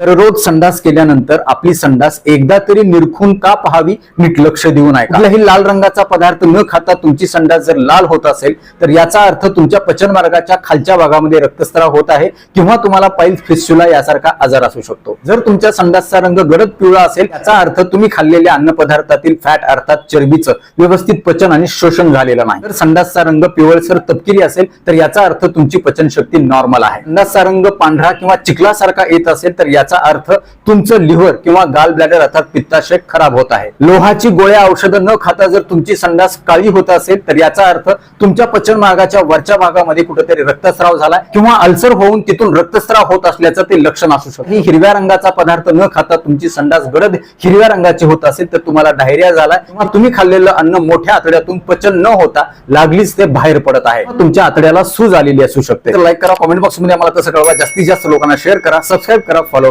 दररोज संडास केल्यानंतर आपली संडास एकदा तरी निरखून का पाहावी नीट लक्ष देऊन आहे कुठलाही लाल रंगाचा पदार्थ न खाता तुमची संडास जर लाल होत असेल तर याचा अर्थ तुमच्या पचन मार्गाच्या खालच्या भागामध्ये रक्तस्राव होत आहे किंवा तुम्हाला पाईल फिस्च्युला यासारखा आजार असू शकतो. जर तुमच्या संडासचा रंग गडद पिवळा असेल याचा अर्थ तुम्ही खाल्लेल्या अन्न पदार्थातील फॅट अर्थात चरबीचं व्यवस्थित पचन आणि शोषण झालेलं नाही. जर संडासचा रंग पिवळसर तपकिरी असेल तर याचा अर्थ तुमची पचनशक्ती नॉर्मल आहे. संडासचा रंग पांढरा किंवा चिखलासारखा येत असेल तर याचा अर्थ तुमचं लिव्हर किंवा गाल ब्लॅडर अर्थात पित्ताशय खराब होत आहे. लोहाची गोळ्या औषधं न खाता जर तुमची संडास काळी होत असेल तर याचा अर्थ तुमच्या पचन मार्गाच्या वरच्या भागामध्ये कुठेतरी रक्तस्राव झाला किंवा अल्सर होऊन तिथून रक्तस्राव होत असल्याचं ते लक्षण असू शकतं. ही हिरव्या रंगाचा पदार्थ न खाता तुमची संडास गडद हिरव्या रंगाची होत असेल तर तुम्हाला डायरिया झाला किंवा तुम्ही खाल्लेलं अन्न मोठ्या आतड्यातून पचन न होता लागलीच ते बाहेर पडत आहे. तुमच्या आतड्याला सूज आलेली असू शकते. लाईक करा कॉमेंट बॉक्समध्ये आम्हाला तसं कळवा. जास्तीत जास्त लोकांना शेअर करा सबस्क्राईब करा फॉलो